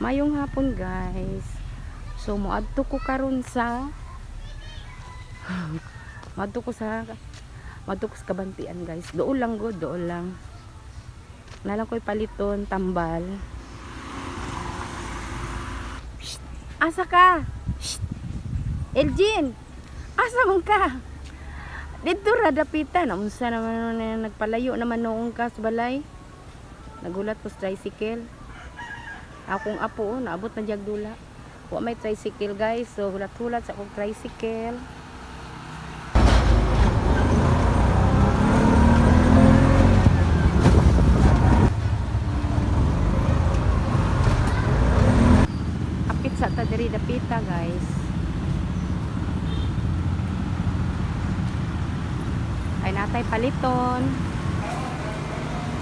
Mayong hapon guys. So moadto ko karon sa Moadto ko sa Moadto ko sa kabantian guys. Dool lang go, dool lang. Nalang ko'y paliton, tambal. Shh! Asa ka? Shh! Elgin! Asa mong ka? Dito ra dapitan. Unsa naman na nagpalayo naman noong ka sa balay. Nagulat ko sa tricycle. Akong apo, oh, naabot na jag. Wa may tricycle guys. So hulat-hulat sa akong tricycle. Apit sa ta dapita guys. Ay natay paliton.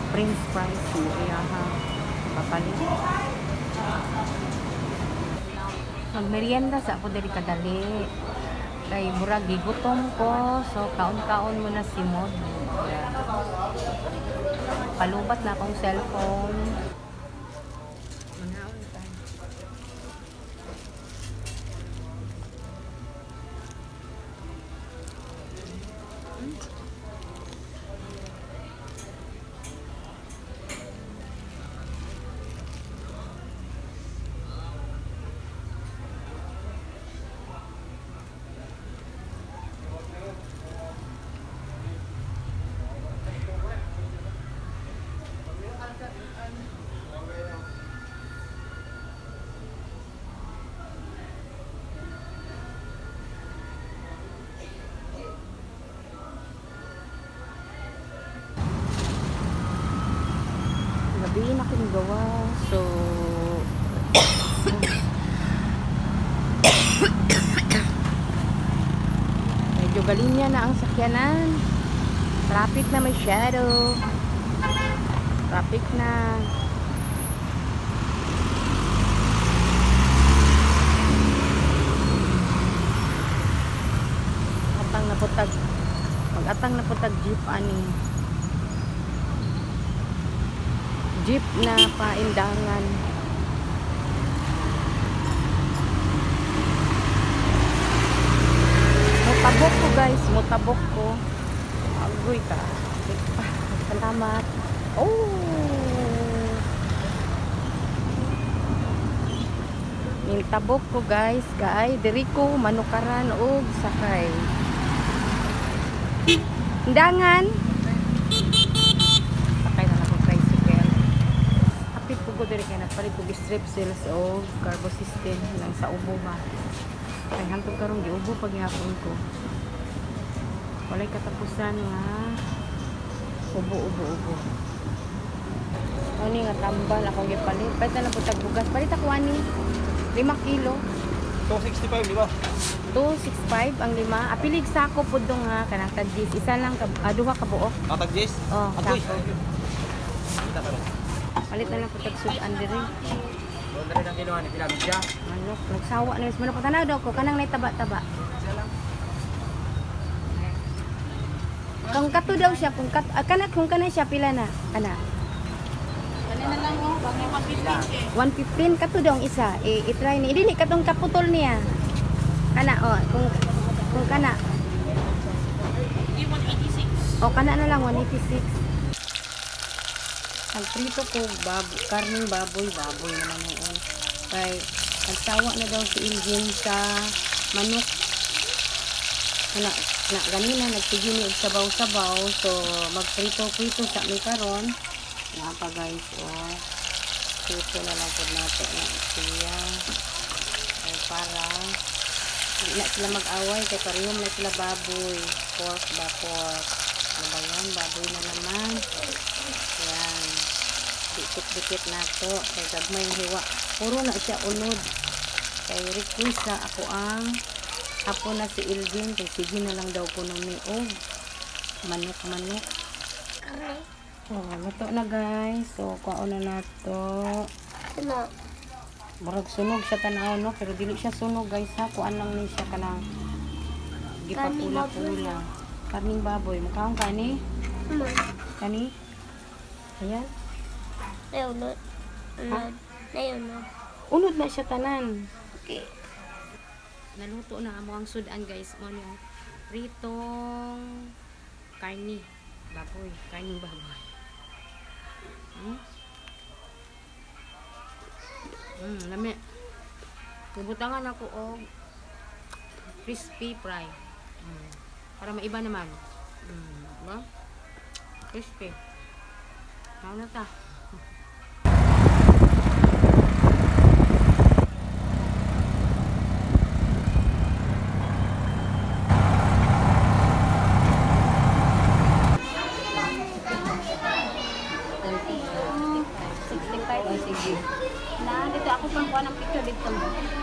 Prince price mo iya ha. Papalit. Magmerienda sa ako diri kadali. Kay murag gigutom ko. So kaon-kaon mo na si Mod. Palubat na akong cellphone. Galinya na ang sakyanan. Traffic na may shadow. Traffic na. Atang na putag. Mag-atang na putag jeep ani. jeep na paindangan. Mutabok ko guys, mutabok ko. Agoy ka. Salamat. Oh! Mintabok ko guys, kay diri ko manukaran og sakay. Indangan. Sakay na lang ko tricycle. Hapit ko diri kay nagpalit ko strip sales o cargo system lang sa ubo ba. Kay hantod karon giubo pag gihapon ko. Walay katapusan nga ubo ubo ubo. Ani nga tambal ako gipalit. Palit na po tag bugas. Palit ako ani 5 kilo. 265, di ba? 265 ang lima. Apilig sako po dong ha kanang tagis. Isa lang ka ah, duha ka buok. Natag Jess? Oh, Apoy. sako. Palit na lang po tag sudan diri. Doon na rin ang ginawa ni Pilamid siya. Manok, nagsawa na manok. Tanaw daw ko kanang naitaba-taba. Kung kato daw siya, kung kat, ah, kana kung kana siya pila na. Kana. Kanina lang oh, wag niyo mapitin eh. 115 kato daw ang isa. Eh, i-try ni. Dili katong kaputol niya. Kana oh, kung kung kana. Di 186. O kana na lang 186. Ang prito ko bab karning baboy, baboy naman noon. Kay nagsawa na daw si Ilgin sa manok. Na, na ganina nagtigil ni og sabaw-sabaw so magprito-prito sa mi karon. Nga pa guys, oh. Prito na lang pud nato na siya. Ay para hindi na sila mag-away kay parehong na sila baboy. Pork ba pork. Ano ba yan? Baboy na naman. Dikit-dikit na to. Kay gagmay hiwa. Puro na siya unod. Kay request sa ako ang ako na si Ilvin. Kay sige na lang daw ko nung niog. Manok-manok. Oh, luto na guys. So, kuha na na to. Ano? Murag sunog siya tanaw no, pero dili siya sunog guys ha. Kuan lang ni siya kanang gipapula-pula. Karning baboy. Mukhaong kani? Kani? Ayan. Ayun, no. Ha? Ayun, no. Unod na siya tanan. Okay. Naluto na amo ang sudan guys. Mo niya. Pritong karni. Baboy. Karning baboy. Hmm? Hmm, lami. Bubutangan ako og crispy fry. Hmm. Para maiba naman. Hmm, diba? Crispy. Ano na ta? Na,